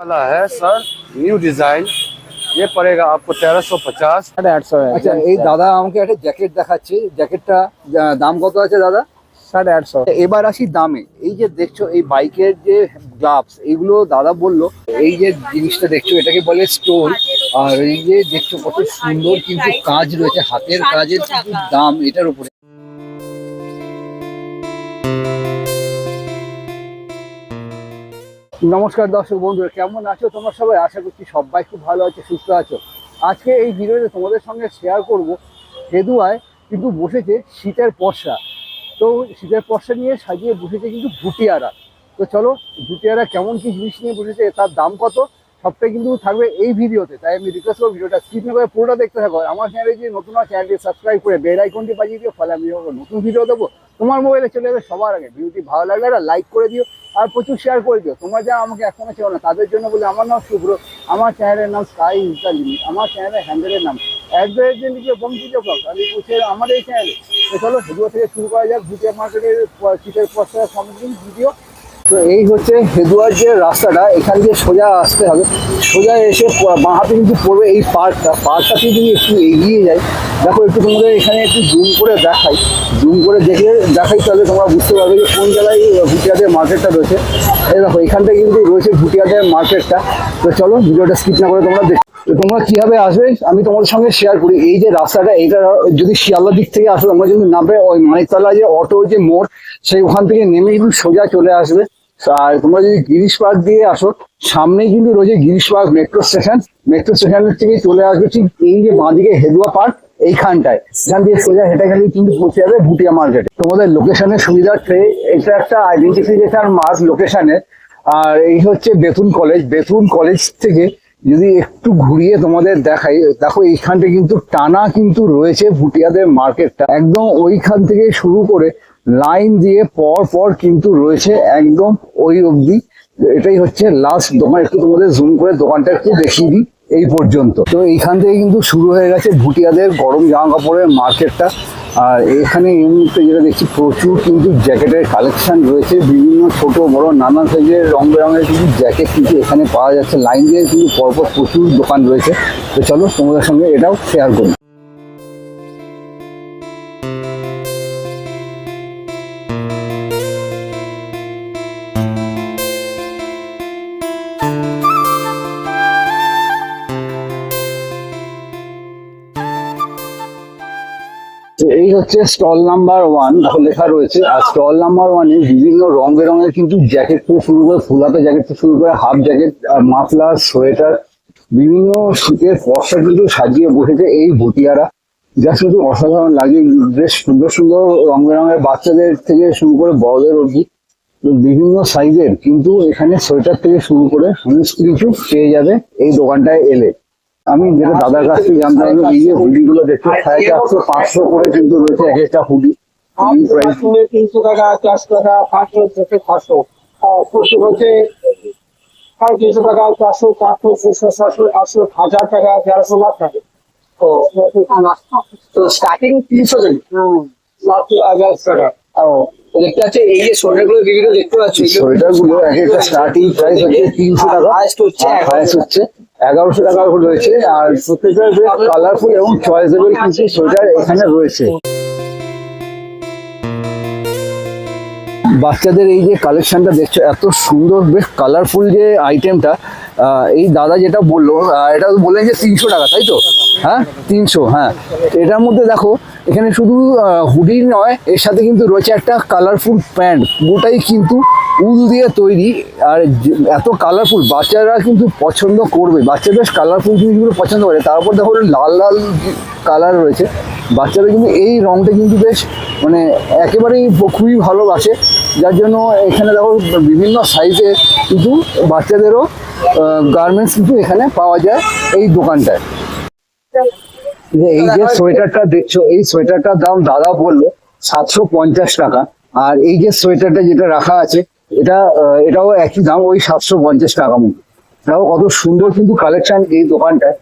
वाला है sir new design ये पड़ेगा आपको तेरह सौ पचास সাড়ে আটশো আচ্ছা এই দাদা আমাকে একটা জ্যাকেট দেখাচ্ছে জ্যাকেটটা আহ, দাম কত আছে দাদা সাড়ে আটশো এবার আসি দামে এই যে দেখছো এই বাইকের যে গ্লাভস এগুলো দাদা বললো এই যে জিনিসটা দেখছো এটাকে বলে স্টোন আর এই যে দেখছো কত সুন্দর কিন্তু কাজ রয়েছে হাতের কাজের কিন্তু দাম এটার উপরে নমস্কার দর্শক বন্ধুরা, কেমন আছো তোমার সবাই? আশা করছি সবাই খুব ভালো আছে, সুস্থ আছো। আজকে এই ভিডিওতে তোমাদের সঙ্গে শেয়ার করব হেদুয়ায় কিন্তু বসেছে শীতের পর্ষা তো শীতের পর্ষা নিয়ে সাজিয়ে বসেছে কিন্তু ভুটিয়ারা। তো চলো, ভুটিয়ারা কেমন কি জিনিস নিয়ে বসেছে, তার দাম কত? সবটাই কিন্তু থাকবে এই ভিডিওতে। তাই আমি রিকোয়েস্ট করব ভিডিওটা স্কিপ না করে পুরোটা দেখতে থাকো। আমার চ্যানেলে যে নতুন আছে চ্যানেলটি সাবস্ক্রাইব করে বেল আইকনটি বাজিয়ে দিও, ফলে আমি নতুন ভিডিও দেবো। তোমার মোবাইলে চলে যাবে সবার আগে। ভিডিওটি ভালো লাগলে একটা লাইক করে দিও আর প্রচুর শেয়ার করে দিও। তোমরা যা আমাকে এখনও চেও না, তাদের জন্য বলে, আমার নাম শুভ্র। আমার চ্যানেলের নাম স্কাই ইনস্টা লিমিট আমার চ্যানেলের হ্যান্ডেলের নাম অ্যাড্রেস দিয়ে লিখে বঙ্কিজ ব্লগ আমি বলছি, আমার এই চ্যানেলে চলো হেদুয়া থেকে শুরু করা যাক। ভুটিয়া মার্কেটের শীতের পশ্চা সামগ্রিক ভিডিও তো এই হচ্ছে হেদুয়ার যে রাস্তাটা, এখান দিয়ে সোজা আসতে হবে। সোজা এসে বাঁ হাতে কিন্তু পড়বে এই পার্কটা পার্কটা যদি একটু এগিয়ে যায় দেখো একটু তোমাদের এখানে একটু জুম করে দেখাই। জুম করে দেখে দেখাই তাহলে তোমরা বুঝতে পারবে যে কোন জায়গায় ভুটিয়াদের মার্কেটটা রয়েছে। এই দেখো এখানটা কিন্তু রয়েছে ভুটিয়াদের মার্কেটটা। তো চলো, ভিডিওটা স্কিপ না করে তোমরা দেখো। তোমরা কীভাবে আসবে, আমি তোমাদের সঙ্গে শেয়ার করি। এই যে রাস্তাটা এটা যদি শিয়ালদা দিক থেকে আসো, তোমরা যদি নামবে ওই মানিকতলা যে অটো যে মোড়, সেই ওখান থেকে নেমে কিন্তু সোজা চলে আসবে। আর তোমরা যদি গিরিশ পার্ক দিয়ে আসো, সামনেই কিন্তু রয়েছে Girish park metro station. Metro স্টেশনের থেকে চলে আসবে ঠিক এই যে বাঁদিকে হেদুয়া পার্ক, এইখানটায়। এখান দিয়ে সোজা হেঁটে গেলে কিন্তু পৌঁছে যাবে ভুটিয়া মার্কেট। তোমাদের লোকেশনের সুবিধার্থে এটা একটা আইডেন্টিফিকেশন মার্ক লোকেশনের আর এই হচ্ছে বেতুন কলেজ বেতুন কলেজ থেকে যদি একটু ঘুরিয়ে তোমাদের দেখাই, দেখো এইখানটা কিন্তু টানা কিন্তু রয়েছে ভুটিয়াদের মার্কেটটা একদম ওইখান থেকে শুরু করে লাইন দিয়ে পর পর কিন্তু রয়েছে একদম ওই অবধি। এটাই হচ্ছে লাস্ট দোকান। একটু তোমাদের জুম করে দোকানটা একটু দেখিয়ে দিই এই পর্যন্ত। তো এইখান থেকে কিন্তু শুরু হয়ে গেছে ভুটিয়াদের গরম জামা কাপড়ের মার্কেটটা। আর এখানে এই মুহূর্তে যেটা দেখছি, প্রচুর কিন্তু জ্যাকেটের কালেকশন রয়েছে। বিভিন্ন ছোট, বড়, নানা সাইজের রং বেরঙের কিন্তু জ্যাকেট কিন্তু এখানে পাওয়া যাচ্ছে। লাইন দিয়ে কিন্তু পরপর প্রচুর দোকান রয়েছে। তো চলো তোমাদের সঙ্গে এটাও শেয়ার করি। হচ্ছে স্টল নাম্বার ওয়ান লেখা রয়েছে। আর স্টল নাম্বার ওয়ানে বিভিন্ন রং বেরঙের কিন্তু জ্যাকেট থেকে শুরু করে ফুল ফুলাতে জ্যাকেট থেকে শুরু করে হাফ জ্যাকেট মাফলার সোয়েটার বিভিন্ন শীতের পশা কিন্তু সাজিয়ে বসেছে এই ভুটিয়ারা। যা শুধু অসাধারণ লাগে, বেশ সুন্দর সুন্দর রং বেরঙের বাচ্চাদের থেকে শুরু করে বড়দের অবধি। বিভিন্ন সাইজের কিন্তু এখানে সোয়েটার থেকে শুরু করে সমস্ত কিছু পেয়ে যাবে এই দোকানটায় এলে। আমি যেটা দাদার কাছ থেকে জানতে পারলাম এই যে হুডি গুলো দেখতে সাড়ে চারশো পাঁচশো করে কিন্তু রয়েছে এক একটা হুডি। তিনশো টাকা চারশো টাকা পাঁচশো থেকে ছশো পশু হচ্ছে সাড়ে তিনশো টাকা চারশো পাঁচশো ছশো সাতশো আটশো হাজার টাকা তেরোশো লাখ টাকা। তো তো স্টার্টিং তিনশো টাকা। দেখতে পাচ্ছি এই যে সোয়েটারগুলো বিভিন্ন দেখতে পাচ্ছি সোয়েটারগুলো এক একটা স্টার্টিং প্রাইস হচ্ছে তিনশো টাকা। হাইস্ট হচ্ছে এগারোশো টাকা রয়েছে, আর প্রত্যেকটা বেশ কালারফুল এবং চয়েসেবল কিছু সোয়েটার এখানে রয়েছে। বাচ্চাদের এই যে কালেকশনটা দেখছ, এত সুন্দর, বেশ কালারফুল যে আইটেমটা এই দাদা যেটা বলল এটা বললেন যে তিনশো টাকা, তাই তো? হ্যাঁ তিনশো হ্যাঁ। এটার মধ্যে দেখো, এখানে শুধু হুডি নয়, এর সাথে কিন্তু রয়েছে একটা কালারফুল প্যান্ট গোটাই কিন্তু উল দিয়ে তৈরি, আর এত কালারফুল বাচ্চারা কিন্তু পছন্দ করবে। বাচ্চা বেশ কালারফুল জিনিসগুলো পছন্দ করে। তারপর দেখো লাল লাল কালার রয়েছে। বাচ্চারা কিন্তু এই রংটা কিন্তু বেশ মানে একেবারেই খুবই ভালোবাসে। যার জন্য এখানে দেখো বিভিন্ন সাইজে কিন্তু বাচ্চাদেরও গার্মেন্টস কিন্তু এখানে পাওয়া যায় এই দোকানটায়। এই যে সোয়েটারটা দেখছ, এই সোয়েটারটার দাম দাদা বলল সাতশো পঞ্চাশ টাকা। আর এই যে সোয়েটারটা যেটা রাখা আছে এটা আহ, এটাও একই দাম ওই সাতশো পঞ্চাশ টাকা মতো। দেখো কত সুন্দর কিন্তু কালেকশন এই দোকানটায়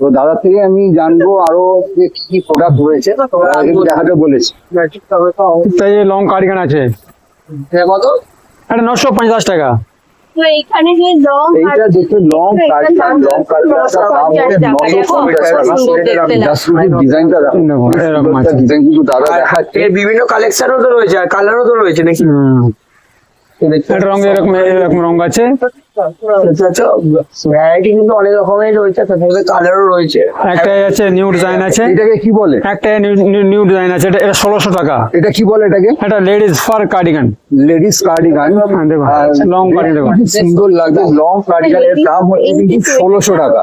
তো দাদার থেকে আমি জানব আরও যে কি কি প্রোডাক্ট রয়েছে তোমরা দেখাতে বলেছি। তাই লং কার্ডিগান আছে। কত? এটা নশো পঞ্চাশ টাকা। তো এখানে যে লং এইটা দেখতে ডিজাইনটা এরকম ডিজাইন কিন্তু দাদা দেখাচ্ছে। বিভিন্ন কালেকশনও তো রয়েছে আর কালারও তো রয়েছে নাকি? এটা রং এরকম এরকম রং আছে ভ্যারাইটি কিন্তু অনেক রকমের রয়েছে তার কালারও রয়েছে। একটা আছে নিউ ডিজাইন আছে। এটাকে কি বলে? একটা নিউ ডিজাইন আছে এটা এটা ষোলোশো টাকা। এটা কি বলে এটাকে? এটা ladies fur cardigan ladies cardigan. সুন্দর লং এর দাম হচ্ছে কিন্তু ষোলোশো টাকা।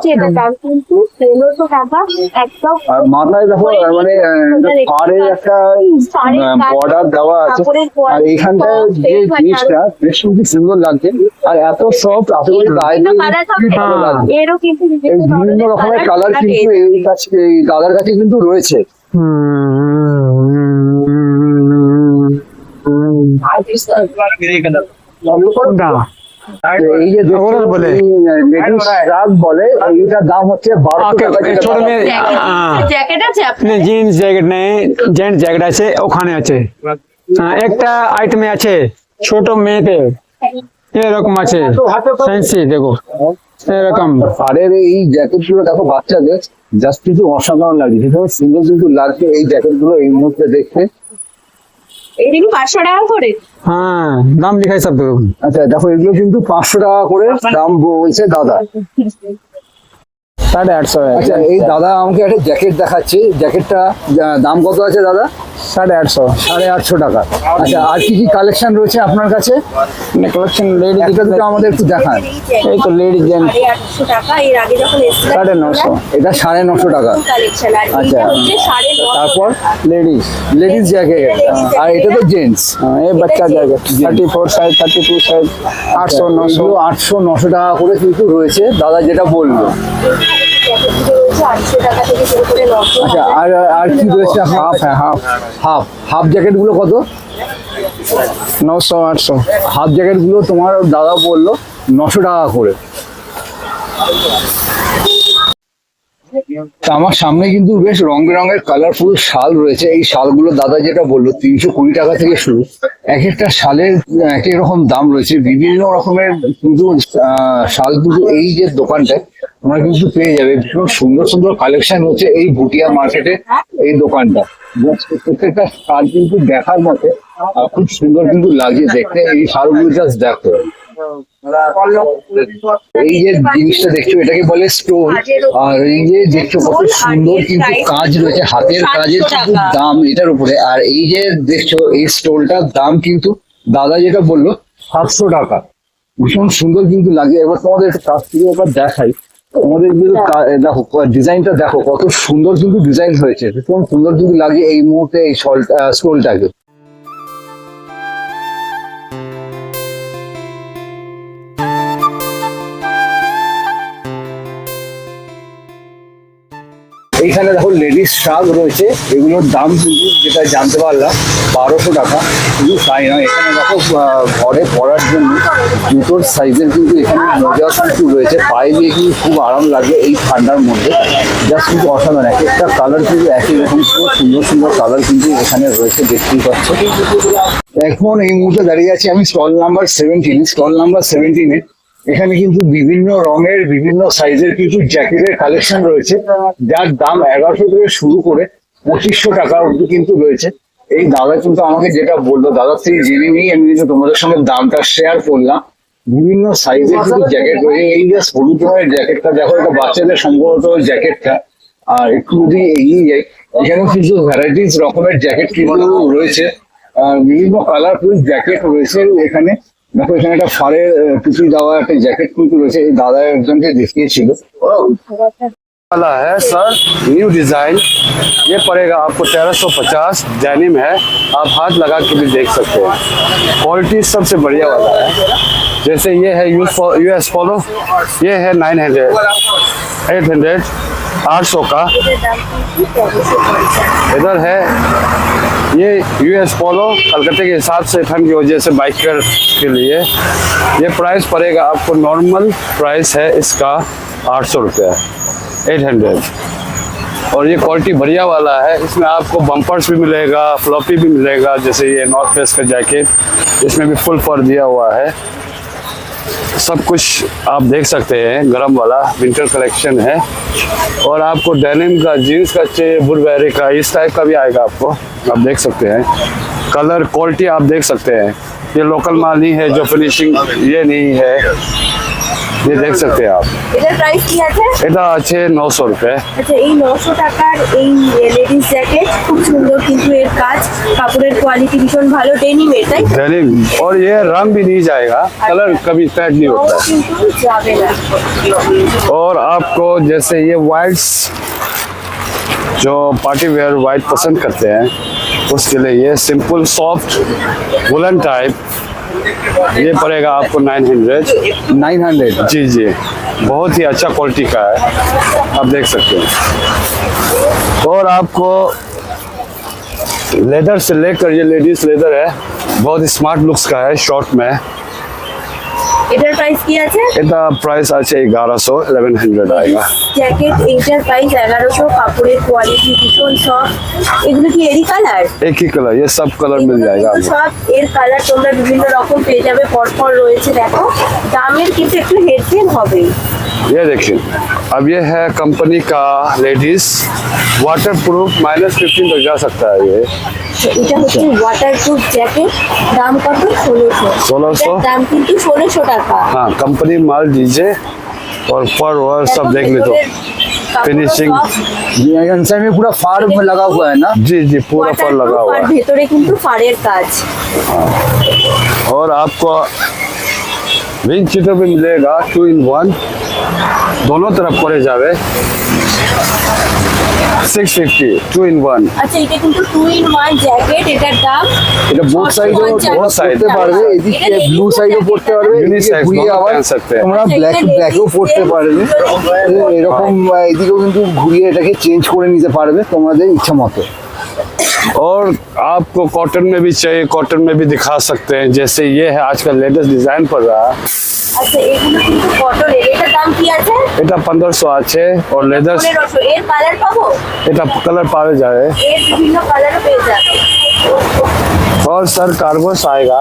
আর মাথায় দেখো মানে পাড়ের একটা বর্ডার দেওয়া আছে। আর এইখানটায় যে জিনিসটা বেশ সুন্দর লাগছে। আর এত সফট এই বিভিন্ন রকমের কালার কিন্তু এই কাছে এই দাদার কাছে কিন্তু রয়েছে। এই যে বলে। বলে এইটার দাম হচ্ছে বারোশো টাকা জিন্স জ্যাকেট নেই জেন্টস জ্যাকেট আছে ওখানে আছে। হ্যাঁ, একটা আইটেমে আছে ছোট মেয়েতে এরকম আছে। ফ্যান্সি দেখো। এরকম। পাড়ের এই জ্যাকেটগুলো দেখো বাচ্চাদের জাস্ট কিছু অসাধারণ লাগছে। সুন্দর কিন্তু লাগছে এই জ্যাকেটগুলো এই মুহূর্তে দেখতে। পাঁচশো টাকা করে। হ্যাঁ দাম লিখাই সব দেখুন। আচ্ছা দেখো এগুলো কিন্তু পাঁচশো টাকা করে দাম বলছে দাদা। সাড়ে আটশো আচ্ছা এই দাদা আমাকে একটা জ্যাকেট দেখাচ্ছে। জ্যাকেটটা দাম কত আছে দাদা? সাড়ে আটশো। সাড়ে আটশো টাকা। আচ্ছা আর কি কি কালেকশন রয়েছে আপনার কাছে? কালেকশন লেডিজ এটা দুটো আমাদের একটু দেখান। এই তো লেডিস জেন্টস সাড়ে নশো। এটা সাড়ে নশো টাকা। আচ্ছা। তারপর লেডিস লেডিস জ্যাকেট আর এটা তো জেন্টস হ্যাঁ, এই বাচ্চা jacket thirty four size thirty two size আটশো নশো। আটশো নশো টাকা করে কিন্তু রয়েছে। দাদা যেটা বলল। আচ্ছা আর আর কি রয়েছে? হাফ হ্যাঁ হাফ। হাফ। হাফ জ্যাকেটগুলো কত? নশো আটশো। হাফ জ্যাকেটগুলো তোমার দাদা বলল নশো টাকা করে। আমার সামনে কিন্তু বেশ রং বেরঙের কালারফুল শাল রয়েছে। এই শালগুলো দাদা যেটা বলল তিনশো কুড়ি টাকা থেকে শুরু। এক একটা শালের এক রকম দাম রয়েছে। বিভিন্ন রকমের কিন্তু শাল কিন্তু এই যে দোকানটায় তোমরা কিন্তু পেয়ে যাবে। ভীষণ সুন্দর সুন্দর কালেকশন হচ্ছে এই ভুটিয়া মার্কেটে এই দোকানটা। প্রত্যেকটা শাল কিন্তু দেখার মতে খুব সুন্দর কিন্তু লাগছে দেখতে। এই শালগুলো জাস্ট দেখো। এই যে জিনিসটা দেখছ, এটাকে বলে স্টোন আর এই যে দেখছ কত সুন্দর কিন্তু কাজ রয়েছে, হাতের কাজের কিন্তু দাম এটার উপরে। আর এই যে দেখছ, এই স্টোলটার দাম কিন্তু দাদা যেটা বলল, সাতশো টাকা। ভীষণ সুন্দর কিন্তু লাগে এবার তোমাদের কাছ থেকে এবার দেখাই। তোমাদের কিন্তু দেখো ডিজাইনটা দেখো কত সুন্দর কিন্তু ডিজাইন হয়েছে। ভীষণ সুন্দর কিন্তু লাগে এই মুহূর্তে এই স্টোলটাকে এইখানে দেখো লেডিস শাক রয়েছে, এগুলোর দাম কিন্তু যেটা জানতে পারলাম, বারোশো টাকা। শুধু তাই নয়, এখানে দেখো ঘরে পড়ার জন্য জুতোর সাইজের কিন্তু এখানে মোজা কিন্তু রয়েছে। পায়ে দিয়ে কিন্তু খুব আরাম লাগে এই ঠান্ডার মধ্যে। জাস্ট কিন্তু অসাধারণ, এক একটা কালার কিন্তু একই রকম, খুব সুন্দর সুন্দর কালার কিন্তু এখানে রয়েছে দেখতেই পাচ্ছ। এখন এই মুহূর্তে দাঁড়িয়ে আছি আমি stall number seventeen stall number সেভেন্টিনে এখানে কিন্তু বিভিন্ন রঙের, বিভিন্ন সাইজের কিছু জ্যাকেটের কালেকশন রয়েছে, যার দাম এগারোশো থেকে শুরু করে পঁচিশশো টাকা অব্দি কিন্তু রয়েছে। এই দাদা কিন্তু আমাকে যেটা বলল দাদার থেকে জেনে নিয়ে আমি কিন্তু তোমাদের সঙ্গে দামটা শেয়ার করলাম। বিভিন্ন সাইজের কিন্তু জ্যাকেট রয়েছে, এই যে হলুদ রঙের জ্যাকেটটা, দেখো এটা বাচ্চাদের সম্ভবত জ্যাকেটটা, আর একটু যদি এগিয়ে যাই, এখানে কিছু ভ্যারাইটিস রকমের জ্যাকেট কিন্তু রয়েছে। বিভিন্ন কালারফুল জ্যাকেট রয়েছে এখানে। দেখো এখানে একটা ফারের আহ, টুপি দেওয়া একটা জ্যাকেট কিন্তু রয়েছে এই দাদা একজনকে দেখিয়েছিল वाला है सर न्यू डिजाइन ये पड़ेगा आपको तेरह सौ पचास डेनिम है आप हाथ लगा के भी देख सकते हैं क्वालिटी सबसे बढ़िया वाला है जैसे ये है यू यू एस पोलो ये है नाइन हंड्रेड एट हंड्रेड आठ सौ का इधर है ये यूएस पोलो कलकत्ते के हिसाब से ठंड की वजह से बाइकर के लिए ये प्राइस पड़ेगा आपको नॉर्मल प्राइस है इसका आठ सौ रुपया। एट हंड्रेड और ये क्वालिटी बढ़िया वाला है, इसमें आपको बम्पर्स भी मिलेगा फ्लॉपी भी मिलेगा, जैसे ये नॉर्थ फेस का जैकेट इसमें भी फुल पर दिया हुआ है। सब कुछ आप देख सकते हैं, गरम वाला विंटर कलेक्शन है। और आपको डेनिम का जीन्स का चाहिए, बुरबेरी का, इस टाइप का भी आएगा आपको। आप देख सकते हैं। कलर क्वालिटी आप देख सकते हैं। ये लोकल माल नहीं है, जो फिनिशिंग ये नहीं है। ये देख सकते हैं आप এটার প্রাইস কি আছে এটা আছে নশো রুপয়ে আচ্ছা এই নশো টাকার এই লেডিস জ্যাকেট খুব সুন্দর কিন্তু এর কাজ কাপড়ের কোয়ালিটি ভীষণ ভালো ডেনিমের তাই তো? डेनिम और ये रंग भी नहीं जाएगा कलर कभी फेड नहीं রঙও होता কিন্তু যাবে না और आपको जैसे ये वाइट्स जो पार्टी वेयर वाइट पसंद करते हैं उसके लिए ये सिंपल सॉफ्ट वुलन टाइप ये पड़ेगा आपको नाइन हंड्रेड नाइन हंड्रेड जी जी। बहुत ही अच्छा क्वालिटी का है। आप देख सकते हैं। और आपको लेदर से लेकर ये लेडीज़ लेदर है बहुत स्मार्ट लुक्स का है शॉर्ट में। এটার প্রাইস কি আছে? এটা প্রাইস আছে 1100 1100 আएगा জ্যাকেট এটার প্রাইস 1100 কাপড়ের কোয়ালিটি ভীষণ সফট এগুলো কি এরই কালার একই কালার ये सब कलर मिल जाएगा সব এর কালার তোমরা বিভিন্ন রকম পেয়ে যাবে পরপর রয়েছে দেখো। দামের কিন্তু একটু হেরফের হবে ये देखिए अब ये है कंपनी का ladies waterproof minus fifteen तक जा सकता है ये এটা হচ্ছে ওয়াটার প্রুফ জ্যাকেট দাম কত ষোলোশো 1600 দাম কিন্তু ষোলোশো টাকা हाँ कंपनी माल दीजिए और पर और सब देख ले तो फिनिशिंग में पूरा फार में लगा हुआ है ना जी जी पूरा फल लगा हुआ আর है ভেতরে কিন্তু ফাড়ের কাজ और आपको विंग चीटर भी मिलेगा टू इन वन दोनों तरफ पड़े जावे six fifty two in one আচ্ছা এটা কিন্তু টু ইন ওয়ান জ্যাকেট এটার দাম এটা বোথ সাইডে 650 both side। পড়তে পারবে এদিকে এটা ব্লু ladies সাইডও jacket পড়তে পারবে Unisex, এদিকে ঘুরিয়ে दोनों আবার पहन सकते हैं। তোমরা আচ্ছা, ব্ল্যাক এটা ব্ল্যাকও ladies পড়তে এর পারবে দুটোই এরকম আহ, এদিকেও কিন্তু ঘুরিয়ে এটাকে চেঞ্জ করে নিতে পারবে তোমাদের ইচ্ছা মতো और आपको कॉटन में भी चाहिए कॉटन में भी दिखा सकते हैं जैसे ये है आजकल लेटेस्ट डिजाइन पड़ रहा है আচ্ছা এগুলো কিন্তু কটনের এটার দাম কি আছে এটা পনেরোশো আছে और लेदर পনেরোশো এর কালার পাবো এটা कलर पावे जाए এর বিভিন্ন কালারও পেয়ে যাবে और सर कार्गोस आएगा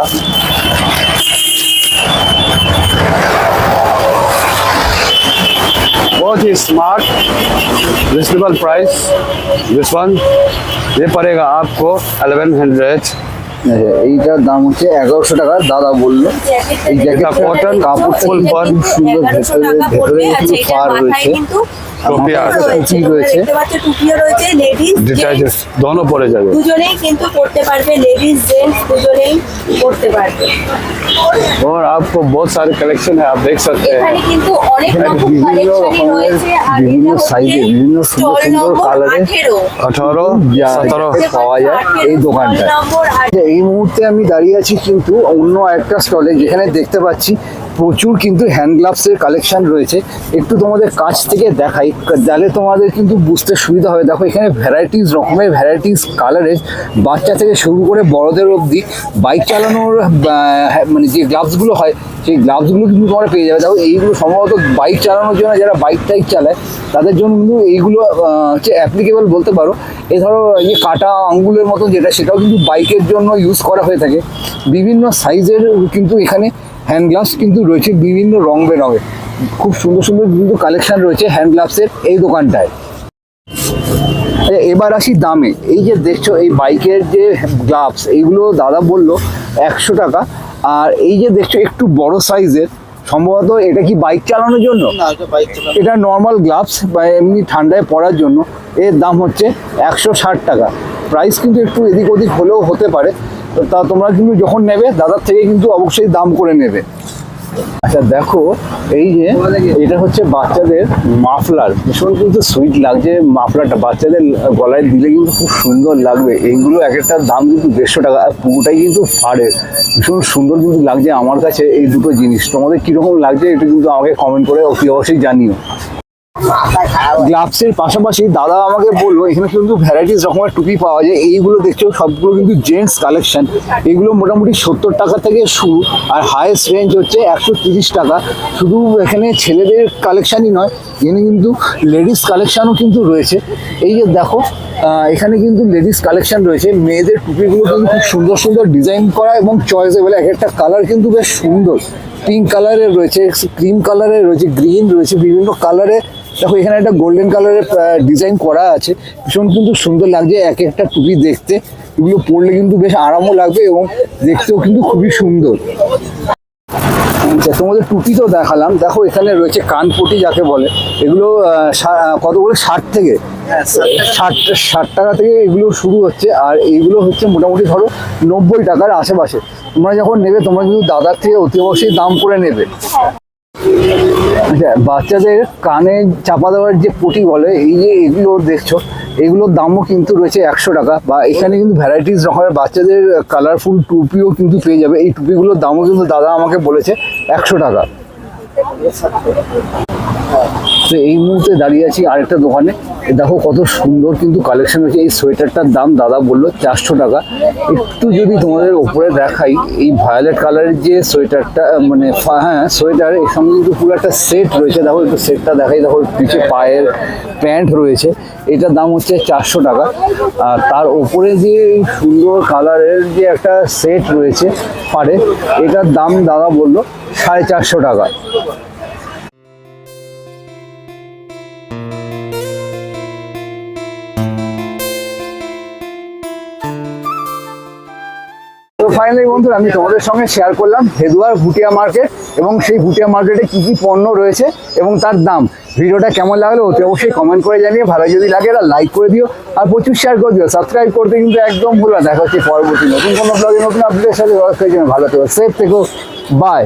बहुत ही smart reasonable price this one ये पड़ेगा आपको अलेवन हंड्रेड আচ্ছা, এইটার দাম হচ্ছে এগারোশো টাকা দাদা বললো এই এটা cotton, কাপড়টা full কিন্তু fur, খুব সুন্দর এগারোশো ভেতরে টাকা ভেতরে পড়বে কিন্তু আচ্ছা ফার এটার মাথায় রয়েছে কিন্তু টুপি আছে, রয়েছে টুপি তোমরা রয়েছে। দেখতে পাচ্ছ টুপিও রয়েছে লেডিস डिटाइच दोनों पड़े जाएगा দুজনেই কিন্তু পড়তে পারবে লেডিস জেন্টস দুজনেই পড়তে পারবে और आपको बहुत सारे कलेक्शन है आप देख सकते हैं এখানে কিন্তু অনেক রকম বিভিন্ন কালেকশনই রকমের রয়েছে আর বিভিন্ন এটা হচ্ছে সাইজে বিভিন্ন সুন্দর স্টল সুন্দর নম্বর কালারে আঠেরো अठारह যা सत्रह দেখতে পাওয়া যায় এই দোকানটায় স্টল নম্বর আঠেরো। এই মুহূর্তে আমি দাঁড়িয়ে আছি কিন্তু অন্য একটা স্টলে যেখানে দেখতে পাচ্ছি প্রচুর কিন্তু হ্যান্ড গ্লাভসের কালেকশন রয়েছে। একটু তোমাদের কাছ থেকে দেখাই তাহলে তোমাদের কিন্তু বুঝতে সুবিধা হবে। দেখো এখানে ভ্যারাইটিস রকমের ভ্যারাইটিস কালারের বাচ্চা থেকে শুরু করে বড়দের অবধি বাইক চালানোর আহ, মানে যে গ্লাভসগুলো হয় সেই গ্লাভসগুলো কিন্তু তোমরা পেয়ে যাবে। দেখো এইগুলো সম্ভবত বাইক চালানোর জন্য যারা বাইক টাইক চালায় তাদের জন্য কিন্তু এইগুলো হচ্ছে অ্যাপ্লিকেবল বলতে পারো। এ ধরো এই কাটা আঙ্গুলের মতো যেটা সেটাও কিন্তু বাইকের জন্য ইউজ করা হয়ে থাকে। বিভিন্ন সাইজের কিন্তু এখানে হ্যান্ড গ্লাভস কিন্তু রয়েছে বিভিন্ন রং বেরঙের খুব সুন্দর সুন্দর কিন্তু কালেকশন রয়েছে হ্যান্ড গ্লাভসের এই দোকানটায়। আচ্ছা, এবার আসি দামে। এই যে দেখছ এই বাইকের যে গ্লাভস এইগুলো দাদা বলল একশো টাকা। আর এই যে দেখছ একটু বড় সাইজের সম্ভবত এটা কি বাইক চালানোর জন্য? এটা নর্মাল গ্লাভস বা এমনি ঠান্ডায় পরার জন্য। এর দাম হচ্ছে একশো ষাট টাকা। প্রাইস কিন্তু একটু এদিক ওদিক হলেও হতে পারে। তো তোমরা কিন্তু যখন নেবে, দাদার থেকে কিন্তু অবশ্যই দাম করে নেবে। আচ্ছা দেখো, এই যে, এটা হচ্ছে বাচ্চাদের মাফলার। ভীষণ কিন্তু সুইট লাগছে মাফলারটা। বাচ্চাদের গলায় দিলে কিন্তু খুব সুন্দর লাগবে। এইগুলো এক একটা দাম কিন্তু দেড়শো টাকা, আর পুরোটাই কিন্তু ফাড়ের ভীষণ সুন্দর কিন্তু লাগছে আমার কাছে এই দুটো জিনিস। তোমাদের কীরকম লাগছে, এটা কিন্তু আমাকে কমেন্ট করে অতি অবশ্যই জানিও। গ্লাভসের পাশাপাশি দাদা আমাকে বলল, এখানে কিন্তু ভ্যারাইটিস রকমের টুপি পাওয়া যায়। এইগুলো দেখছ, সবগুলো কিন্তু জেন্টস কালেকশন এগুলো মোটামুটি সত্তর টাকা থেকে শুরু, আর হায়েস্ট রেঞ্জ হচ্ছে একশো তিরিশ টাকা। শুধু এখানে ছেলেদের কালেকশানই নয়, এখানে কিন্তু লেডিস কালেকশানও কিন্তু রয়েছে। এই যে দেখো এখানে কিন্তু লেডিস কালেকশন রয়েছে। মেয়েদের টুপিগুলো কিন্তু খুব সুন্দর সুন্দর ডিজাইন করা এবং চয়েসেবল এক একটা কালার কিন্তু বেশ সুন্দর। পিঙ্ক কালারের রয়েছে ক্রিম কালারের রয়েছে গ্রিন রয়েছে, বিভিন্ন কালারে দেখো এখানে একটা গোল্ডেন কালারের ডিজাইন করা আছে। ভীষণ কিন্তু সুন্দর লাগছে এক একটা টুপি দেখতে। এগুলো পরলে কিন্তু বেশ আরামও লাগবে এবং দেখতেও কিন্তু খুবই সুন্দর। আচ্ছা তোমাদের টুপি তো দেখালাম। দেখো এখানে রয়েছে কানপটি যাকে বলে। এগুলো কত করে ষাট থেকে? ষাট ষাট টাকা থেকে এগুলো শুরু হচ্ছে। আর এইগুলো হচ্ছে মোটামুটি ধরো নব্বই টাকার আশেপাশে। তোমরা যখন নেবে তোমরা কিন্তু দাদার থেকে অতি অবশ্যই দাম করে নেবে। বাচ্চাদের কানে চাপা দেওয়ার যে পটি বলে, এই যে এগুলো দেখছ, এগুলোর দামও কিন্তু রয়েছে একশো টাকা বা এখানে কিন্তু ভ্যারাইটিস রকমের বাচ্চাদের কালারফুল টুপিও কিন্তু পেয়ে যাবে। এই টুপিগুলোর দামও কিন্তু দাদা আমাকে বলেছে একশো টাকা। তো এই মুহূর্তে দাঁড়িয়ে আছি আরেকটা দোকানে। দেখো কত সুন্দর কিন্তু কালেকশন হয়েছে। এই সোয়েটারটার দাম দাদা বলল চারশো টাকা। একটু যদি তোমাদের ওপরে দেখাই, এই ভায়োলেট কালারের যে সোয়েটারটা মানে হ্যাঁ সোয়েটার এর সঙ্গে কিন্তু পুরো একটা সেট রয়েছে। দেখো একটু সেটটা দেখাই। দেখো পিছে পায়ের প্যান্ট রয়েছে। এটার দাম হচ্ছে চারশো টাকা। আর তার ওপরে যে সুন্দর কালারের যে একটা সেট রয়েছে পারে এটার দাম দাদা বলল সাড়ে চারশো টাকা। ফাইনালি বন্ধুরা, আমি তোমাদের সঙ্গে শেয়ার করলাম হেদুয়ার ভুটিয়া মার্কেট এবং সেই ভুটিয়া মার্কেটে কি কি পণ্য রয়েছে এবং তার দাম। ভিডিওটা কেমন লাগল অতি অবশ্যই কমেন্ট করে জানিয়ে ভালো যদি লাগে তা লাইক করে দিও। আর প্রচুর শেয়ার করে দিও। সাবস্ক্রাইব করতে কিন্তু একদম ভুলো। দেখা হচ্ছে পরবর্তী নতুন কোনো ব্লগে নতুন আপডেটের সাথে। ভালো থেকো সেফ থেকো। বাই